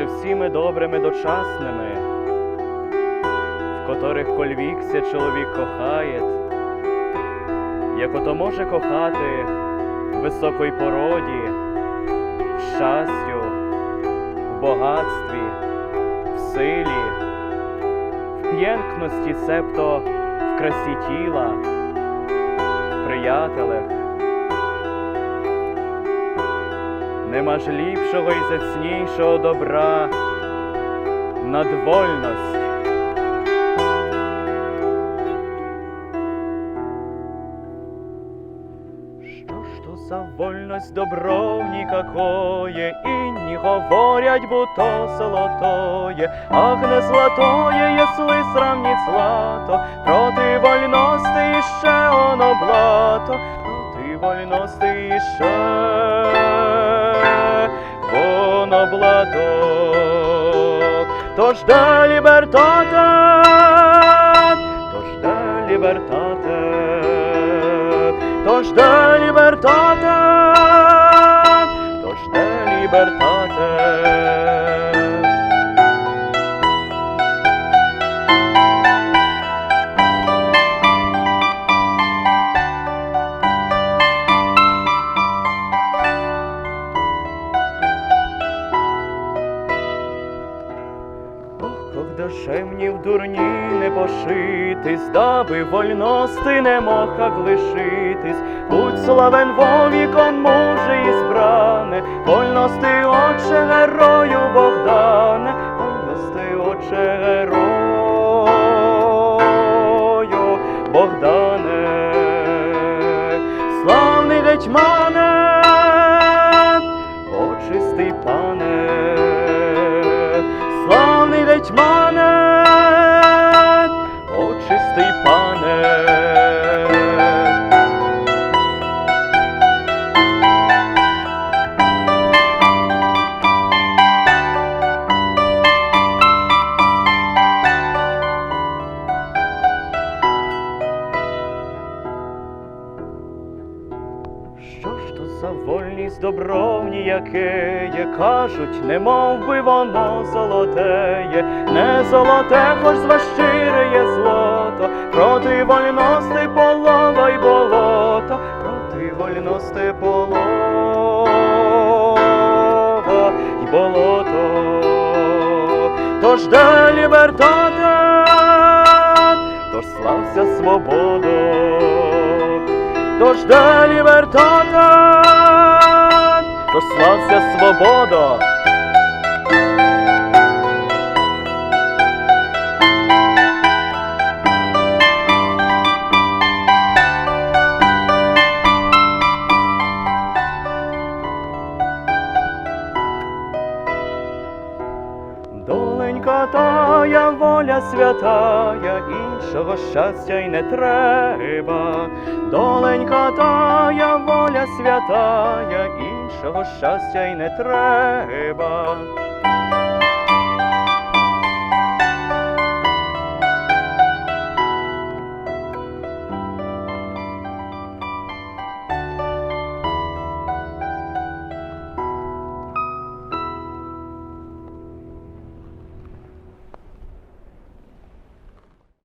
всіми добрими дочасними, в котрих кольвікся чоловік кохає, як ото може кохати в високій породі, в щастю, в багатстві, в силі, в п'єнкності, себто в красі тіла, в приятелях. Нема ж ліпшого і зацнішого добра. Над то за вольность добро никакое, И не говорять, будто золотое, Ах, не золотое, если сравнить злато, Проти вольности іще оно блато, Проти вольности іще воно блато. Тож де лібертате, тож де лібертате, тож де лібертате, тож де лібертате. Ох, когда в дурні не пошитись, даби вольности не мог как лишитись, будь славен вовіком муже і збране, вольности отче герою Богдане, вольности отче герою Богдане, славний гетьмане, очистий пане, славний за вольність добро ніякеє, кажуть, не мов би воно золотеє, не золоте, хоч зващиреє злото, проти вольности полова й болото, проти вольности полова й болото. Тож де лібертате, тож слався свободо. Тож де лібертате, тож слався свобода. Доленька тая, воля святая, іншого щастя й не треба. Доленька тая, воля святая, іншого щастя й не треба.